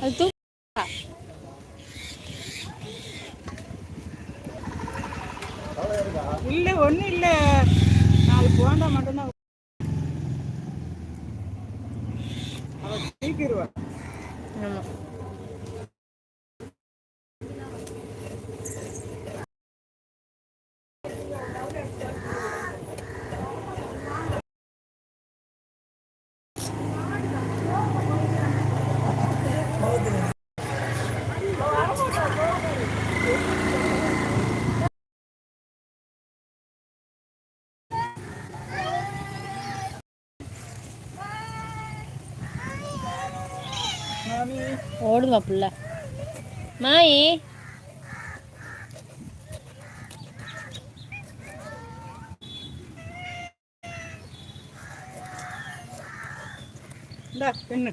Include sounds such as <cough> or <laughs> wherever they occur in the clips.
அது தூ இல்ல ஒண்ணு இல்ல. நாலு போண்டா மட்டும்தான் அவ தூக்கிடுவா ஆமா. ஓடுவா புள்ள மாயி. இந்தா பெண்ணு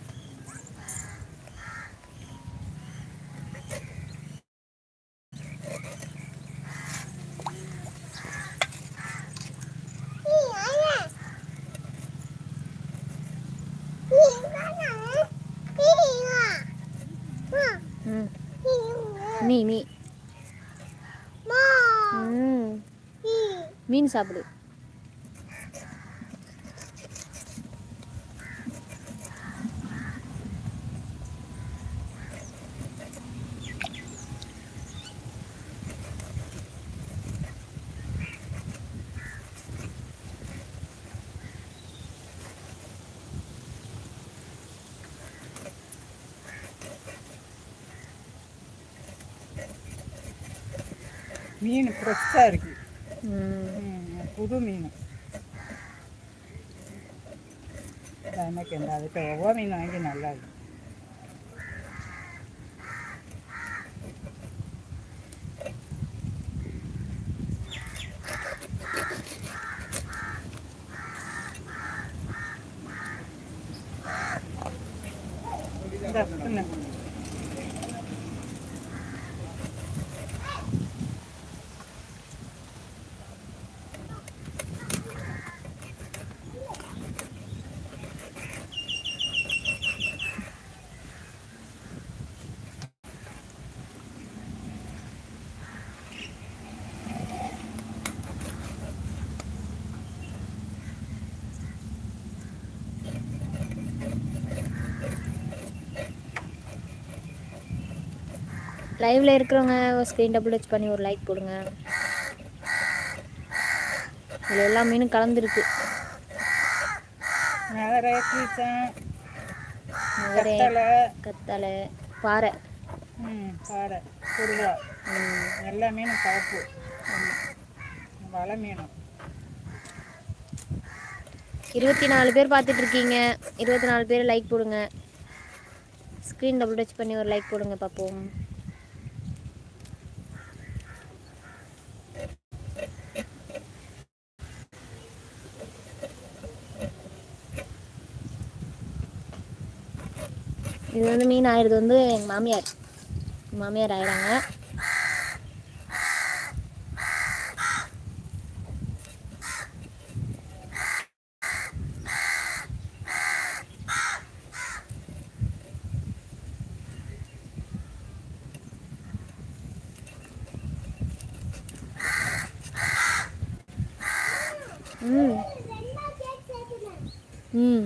ம் நீ நீ ம் மீன் சாப்பிடு. மீன் ஃப்ரெஷ்ஷாக இருக்குது புது மீன் எனக்கு இந்த அதுக்கு ஒவ்வொரு மீன் வாங்கி நல்லா இருக்கும் இந்தா, தின்னு. லைவ்ல இருக்கிறவங்க ஸ்க்ரீன் டபுள் டச் பண்ணி ஒரு லைக் போடுங்க. இதில் எல்லா மீனும் கலந்துருக்கு. கத்தலை. பாறை. பாறை குருவா. எல்லா மீனும் கலப்பு வலை மீனும். இருபத்தி நாலு பேர் பார்த்துட்டு இருக்கீங்க. இருபத்தி நாலு பேர் லைக் போடுங்க. ஸ்க்ரீன் டபுள் டச் பண்ணி ஒரு லைக் போடுங்க பார்ப்போம். இது வந்து மீன் ஆயிடுது வந்து எங்கள் மாமியார். மாமியார் ஆயிடுறாங்க ம் ம்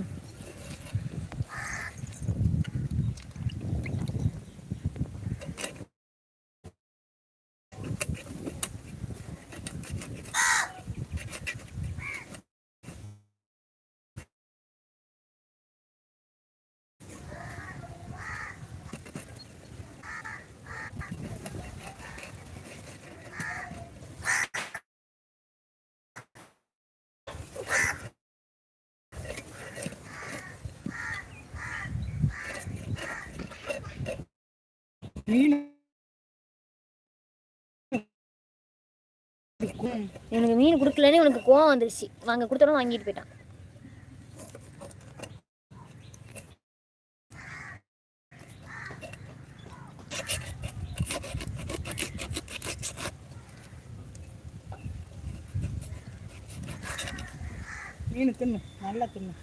மீன் எனக்கு மீன் கொடுக்கலன்னு உனக்கு கோவம் வந்துருச்சு. வாங்க கொடுத்தோட வாங்கிட்டு போயிட்டான். மீன் தின்னு நல்லா தின்னு.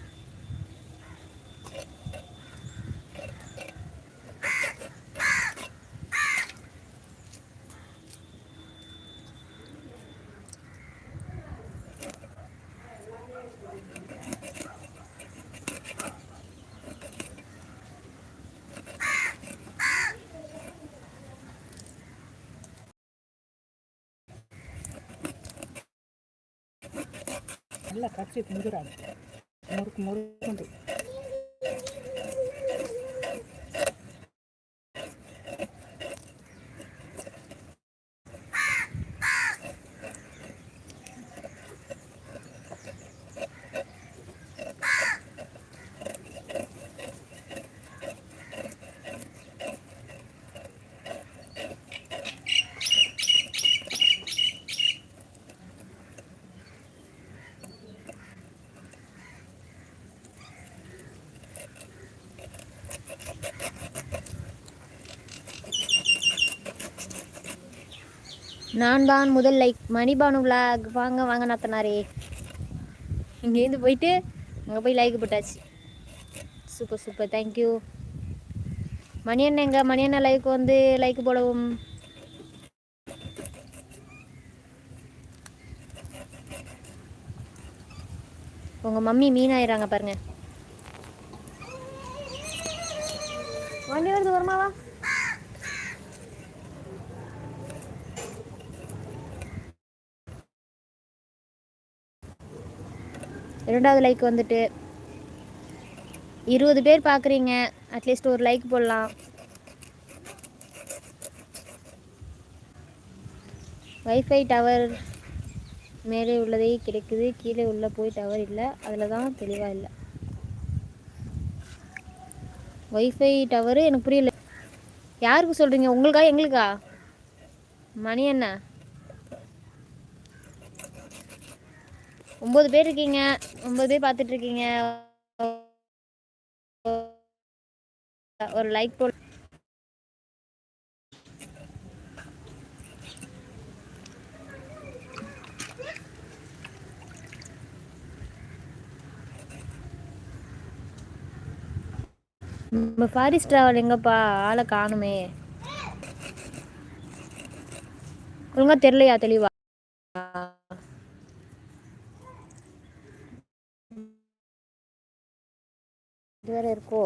ಎಲ್ಲ ಖರ್ಚು ತಿಂದಿರ ಅದು ಮುರುಕು ಮುರುಕುಂಟು நான் தான் முதல் லைக் மணிபானு விளாக் வாங்க வாங்க நாத்தனாரே. இங்கேருந்து போயிட்டு அங்கே போய் லைக் போட்டாச்சு. சூப்பர் சூப்பர் தேங்க்யூ மணி அண்ணன் எங்கே? மணி அண்ணன் லைக் வந்து லைக் போடவும். உங்கள் மம்மி மீன் ஆயிடுறாங்க பாருங்க. வண்டி வருது வருமாவா இரண்டாவது லைக் வந்துட்டு இருபது பேர் பார்க்குறீங்க அட்லீஸ்ட் ஒரு லைக் போடலாம். வைஃபை டவர் மேலே உள்ளதே கிடைக்குது. கீழே உள்ள போய் டவர் இல்லை. அதில் தான் தெளிவாக இல்லை. வைஃபை டவரு எனக்கு புரியல. யாருக்கு சொல்கிறீங்க உங்களுக்கா? எங்களுக்கா? மணி என்ன ஒம்பது பேர் இருக்கீங்க. ஒம்பது பேர் பார்த்துட்டு இருக்கீங்க. ஒரு லைக் போல் நம்ம ஃபாரிஸ்ட் ட்ராவல் எங்கப்பா? ஆளை காணுமே. ஒழுங்கா தெரியலையா தெளிவா இது வேற இருக்கோ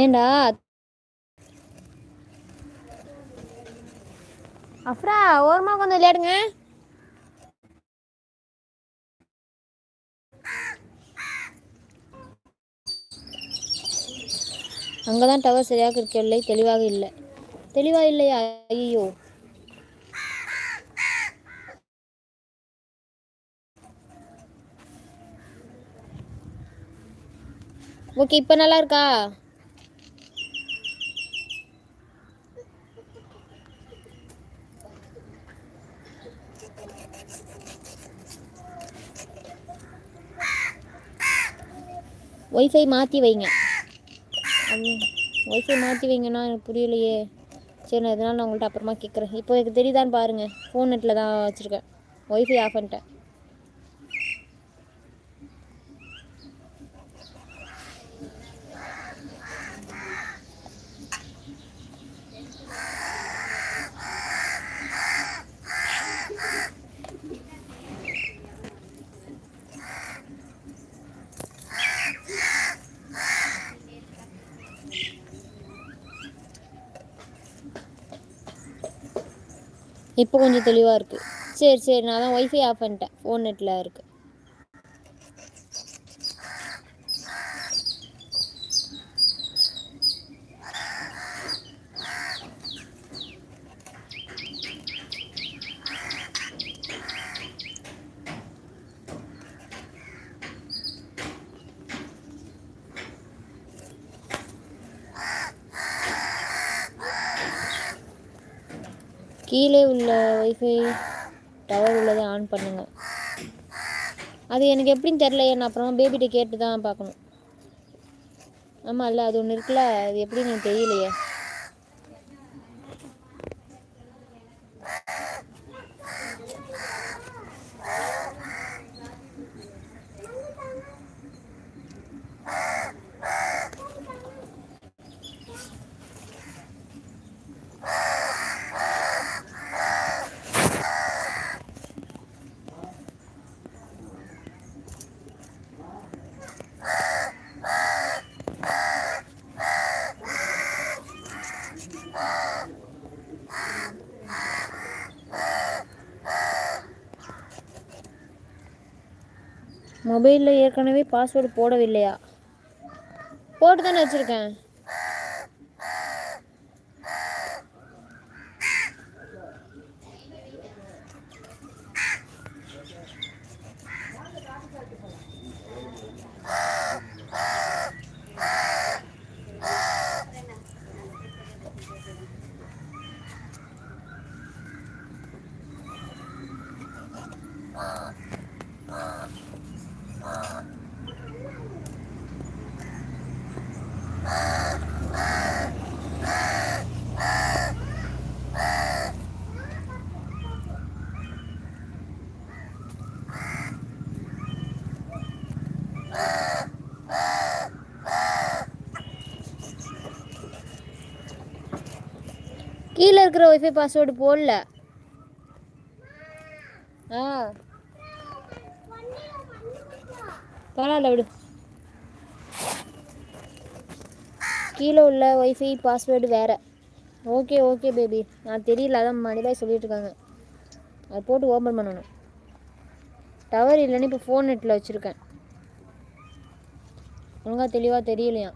ஏண்டா? அஃப்ரா ஓரமா கொஞ்சம் விளையாடுங்க. அங்கதான் டவர் சரியாக இருக்கவில்லை தெளிவாக இல்லை. தெளிவா இல்லையா? ஐயோ ஓகே இப்போ நல்லா இருக்கா? ஒய்ஃபை மாற்றி வைங்க. ஒய்ஃபை மாற்றி வைங்கன்னா எனக்கு புரியலையே. சரி நான் இதனால் நான் உங்கள்கிட்ட அப்புறமா கேட்குறேன் இப்போ எனக்கு தெரியுதான்னு பாருங்கள் ஃபோன் நெட்டில் தான் வச்சுருக்கேன். ஒய்ஃபை ஆஃப் பண்ணிட்டேன். இப்போ கொஞ்சம் தெளிவாக இருக்குது சரி சரி நான் தான் ஒய்ஃபை ஆஃப் பண்ணிட்டேன். ஃபோன் நெட்டில் இருக்குது கீழே உள்ள ஒய்ஃபை டவர் உள்ளதை ஆன் பண்ணுங்க. அது எனக்கு எப்படின்னு தெரில நான் அப்புறமா பேபிகிட்ட கேட்டு தான் பார்க்கணும். ஆமாம் இல்லை அது ஒன்று இருக்குல்ல அது எப்படின்னு எனக்கு தெரியலையே. மொபைலில் ஏற்கனவே பாஸ்வேர்டு போடவில்லையா? போட்டு தானே வச்சுருக்கேன். கீழே இருக்கிற ஒய்ஃபை பாஸ்வேர்டு போடல. ஆ. பரவாயில்ல விடு. கீழே உள்ள ஒய்ஃபை பாஸ்வேர்டு வேறு. ஓகே ஓகே பேபி நான் தெரியல அதான் மணிபாய் சொல்லிட்டு இருக்காங்க. அது போட்டு ஓப்பன் பண்ணணும். டவர் இல்லைன்னு இப்போ ஃபோன் நெட்டில் வச்சுருக்கேன். ஒழுங்காக தெளிவாக தெரியலையா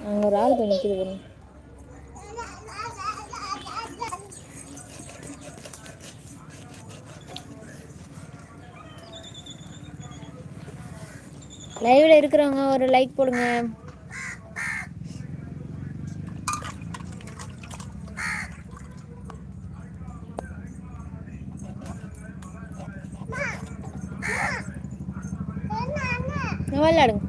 அங்கே ஒரு ஆள் போய் நிற்கிது பாருங்க. லைவ்ல இருக்கிறவங்க ஒரு லைக் போடுங்க விளையாடுங்க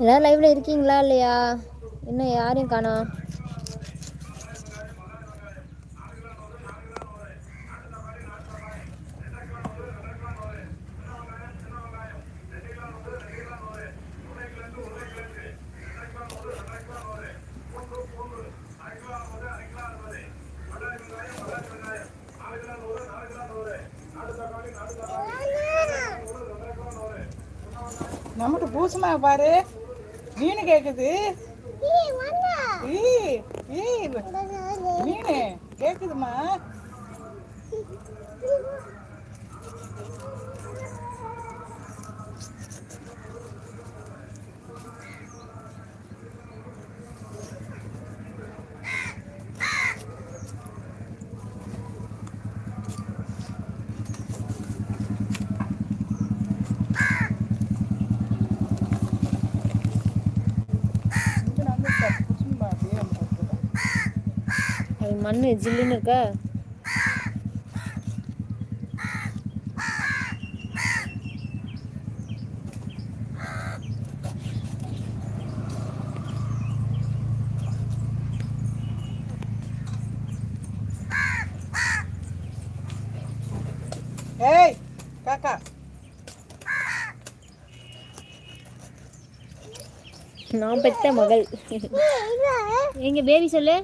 எல்லாரும் லைவ்ல இருக்கீங்களா இல்லையா? இன்னும் யாரையும் காணோம்? நமக்கு பூசமா பாரு. மீன் கேக்குது? மீனு கேக்குதுமா <laughs> மண் ஜில்லுன்னு இருக்கா? ஏய் காக்கா. நான் பெத்த மகள். எங்க பேபி சொல்லு?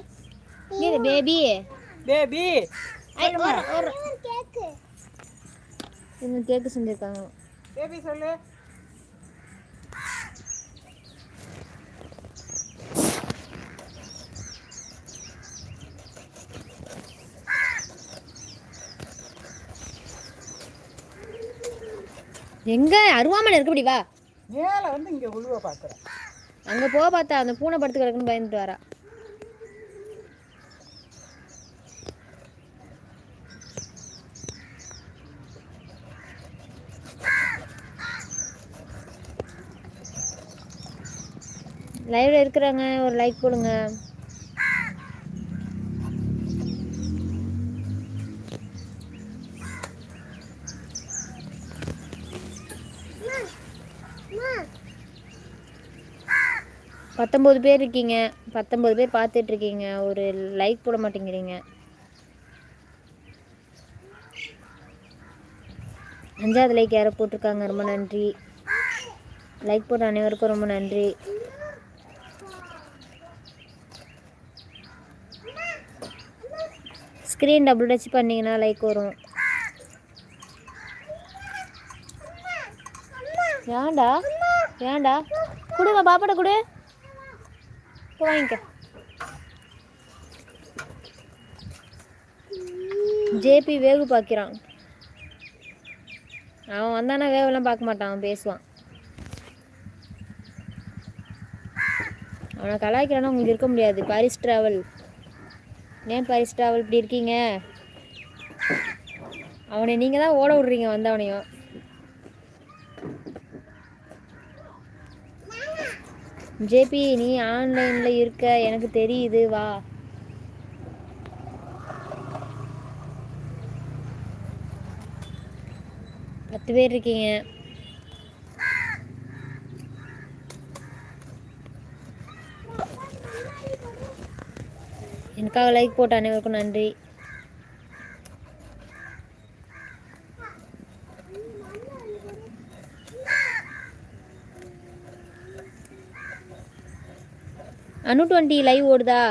இங்க பேபி பேபி இவங்க கேக்கு செஞ்சிருக்காங்க. பேபி சொல்லு. எங்க? அருவாமனை இருக்கு இப்படி வா. மேல வந்து இங்க உழுவ பாக்குறேன். அங்க போக பார்த்தா அந்த பூனை படுத்து கிடக்குன்னு பயந்துட்டு வரா. லைவில் இருக்கிறாங்க. ஒரு லைக் போடுங்க பத்தொம்போது பேர் இருக்கீங்க. பத்தொம்பது பேர் பார்த்துட்ருக்கீங்க ஒரு லைக் போட மாட்டேங்கிறீங்க. அஞ்சாவது லைக் யாரோ போட்டிருக்காங்க. ரொம்ப நன்றி. லைக் போட்ட அனைவருக்கும் ரொம்ப நன்றி. ஸ்க்ரீன் டபுள் டச் பண்ணிங்கன்னா லைக் வரும். ஏன்டா? ஏன்டா? கொடுங்க பாப்பாட்ட கொடு. போ வாங்கிக்க ஜேபி வேகு பார்க்கிறான் அவன் வந்தானா வேவெல்லாம் பார்க்க மாட்டான் அவன் பேசுவான். அவனை கலாய்க்கிறானா உங்களுக்கு இருக்க முடியாது. பாரிஸ் ட்ராவல் ஏன் பாரிஸ் அவள் இப்படி இருக்கீங்க? அவனை நீங்கள் தான் ஓட விட்றீங்க வந்தவனையும். ஜேபி நீ ஆன்லைனில் இருக்க எனக்கு தெரியுது வா. பத்து பேர் இருக்கீங்க. எனக்காக லைக் போட்ட அனைவருக்கும் நன்றி. அனு டுவெண்ட்டி லைவ் ஓடுதா?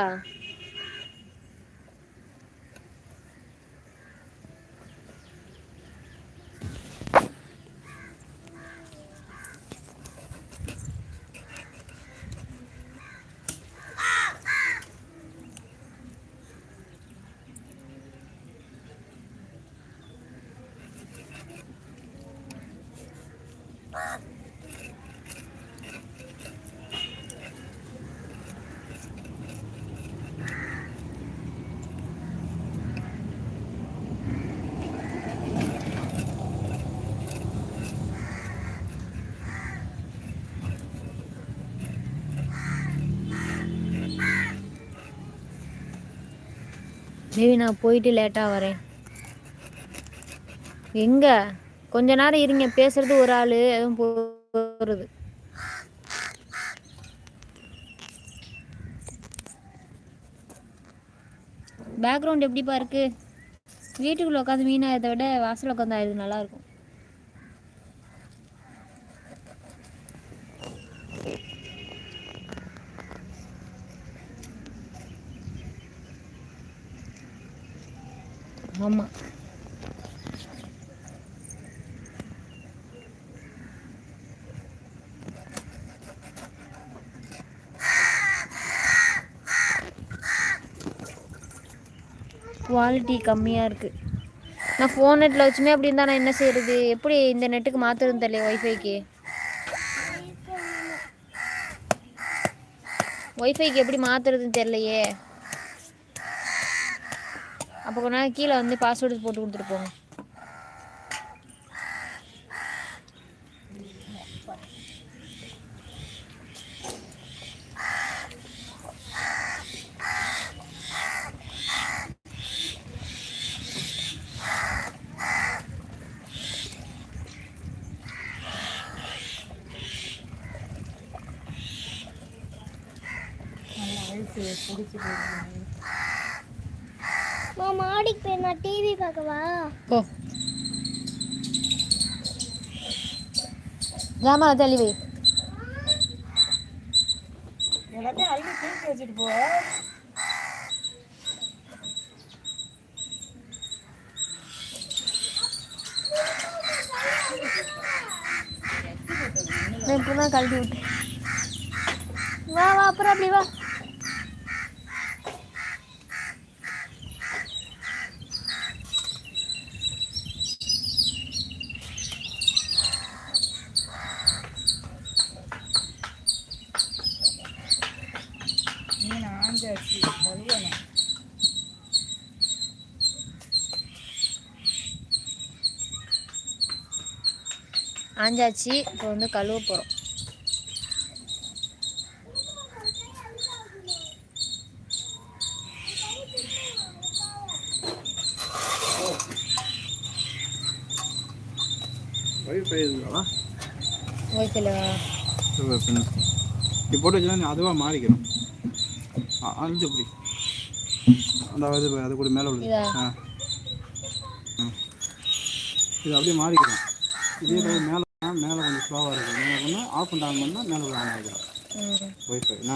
மேபி நான் போயிட்டு லேட்டாக வரேன். எங்கே? கொஞ்ச நேரம் இருங்க பேசுறது ஒரு ஆள் எதுவும் போகிறது பேக்ரவுண்ட் எப்படிப்பா இருக்கு? வீட்டுக்குள்ளே உட்காந்து மீனாயத்தை விட வாசல் உட்காந்து ஆயிடுது நல்லா ஆமாம் குவாலிட்டி கம்மியாக இருக்குது நான் ஃபோன் நெட்டில் வச்சுமே அப்படி இருந்தால் நான் என்ன செய்யறது எப்படி இந்த நெட்டுக்கு மாற்றுறது தெரியல ஒய்ஃபைக்கு ஒய்ஃபைக்கு எப்படி மாற்றுறதுன்னு தெரியலையே. அப்போ கொஞ்ச நேரம் கீழே வந்து பாஸ்வேர்டு போட்டு கொடுத்துட்டு போங்க. பிடிச்சி போயிருக்கு மாடிக்கு போய் நான் டிவி பார்க்கவா? போ. ஜாமா தள்ளி வை. எல்லாத்தையும் அள்ளி தூக்கி வச்சுட்டு போ. நான் இப்போ தான் கழட்டி விட்டேன். வா வா அப்புறம் அப்படி வா. கழுவணும் ஆஞ்சாச்சு இப்போ வந்து கழுவ போகிறோம் வைஃபை இதுங்களா ஓகேல இப்படி போட்டு வச்சுன்னா நீ அதுவாக மாறிக்கிறோம் அழிஞ்சு இப்படி அந்த இது அது கூட மேலே இதா? ஆ. இது அப்படியே மாறிக்கிறோம் இதே மாதிரி மேலே மேலே கொஞ்சம் ஸ்லோவாக இருக்குது மேலே பண்ணால் ஆஃப் அண்ட் ஆன் பண்ணால் மேலே ஆன் ஆகிக்கிறோம் ம். ஒய்ஃபை என்ன?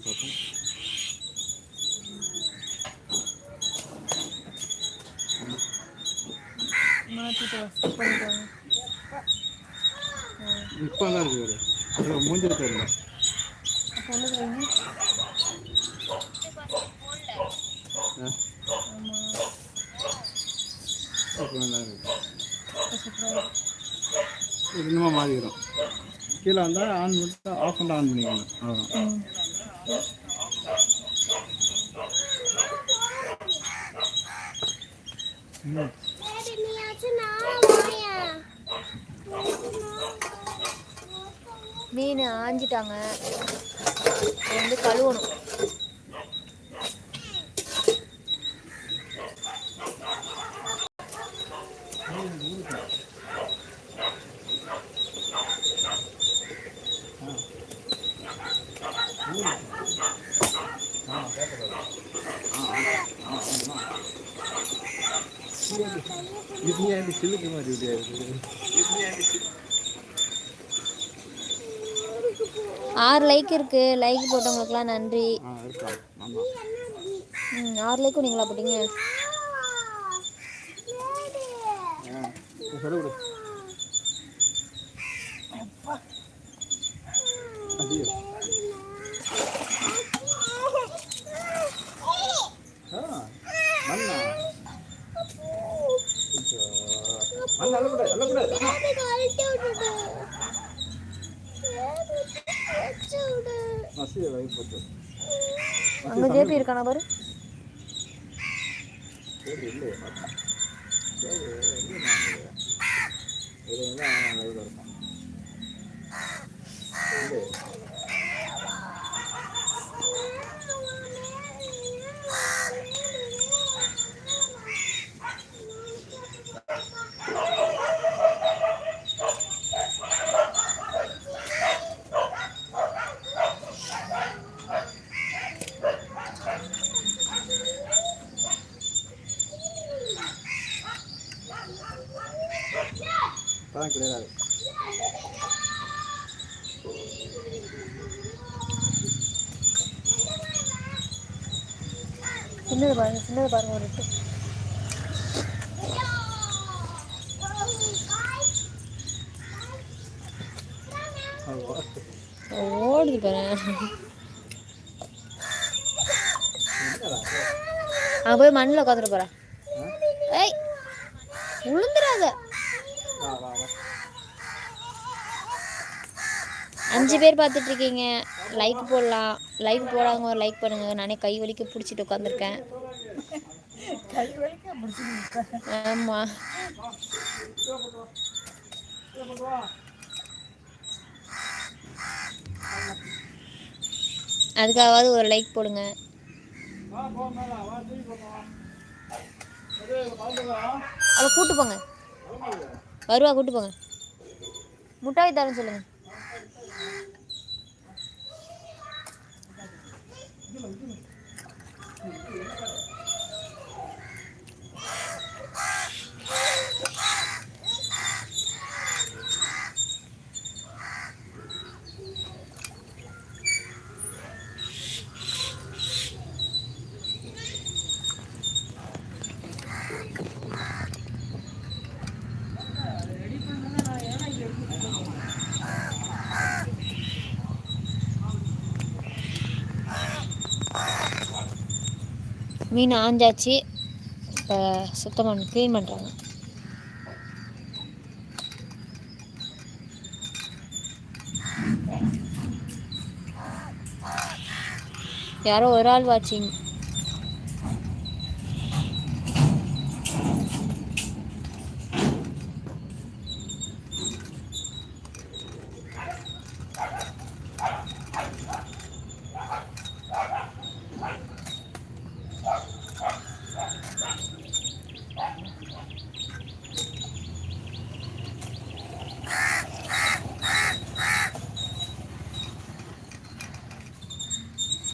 பார்ப்போம் இப்போ தான் இருக்குது மூஞ்சில் தெரியல அப்போ ஒன்று கீழே வந்தால் ஆன் பண்ணிட்டு ஆஃப் பண்ணிட்டு ஆன் பண்ணிக்கணும் அவ்வளோதான் ம் ம் Daddy, நீயாச்சும் நான் வாயா. காஞ்சிட்டாங்க. அதை வந்து கழுவணும். இது ஏன் சிலுக்கு மாதிரி இப்படியா இருக்குது ஆறு லைக் இருக்கு லைக் போட்டவங்களுக்குலாம் நன்றி ம் ஆறு லைக்கும் நீங்களா போட்டீங்க அள்ளக்கூடாது அள்ளக்கூடாது அங்கே ஜேபி இருக்கானா பாரு. சரி இல்லையே பார்த்தேன் சரி எங்கே நான் இது வந்து அவன் லைவில் இருக்கான் இல்லையே அதான் கிளியராக சின்னது பாருங்க சின்னது பாருங்க ஒரு எட்டு ஓடுது. பாரு. அங்கே போய் மண்ணில் உட்காந்துட்டு போகிறேன் ஏய் விழுந்துடாத வா வா வா அஞ்சு பேர் பார்த்துட்டு இருக்கீங்க லைக் போடலாம். லைக் போடாங்க ஒரு லைக் பண்ணுங்க. நானே கை வலிக்க பிடிச்சிட்டு உட்காந்துருக்கேன் ஆமாம் அதுக்காகவாவது ஒரு லைக் போடுங்க. அவளை கூட்டு போங்க. வருவா கூட்டு போங்க. முட்டாய் தரேன் சொல்லுங்க. மீன் ஆஞ்சாச்சு. இப்போ சுத்தம் பண்ணி க்ளீன் பண்ணுறாங்க யாரோ ஒரு ஆள் வாட்சிங்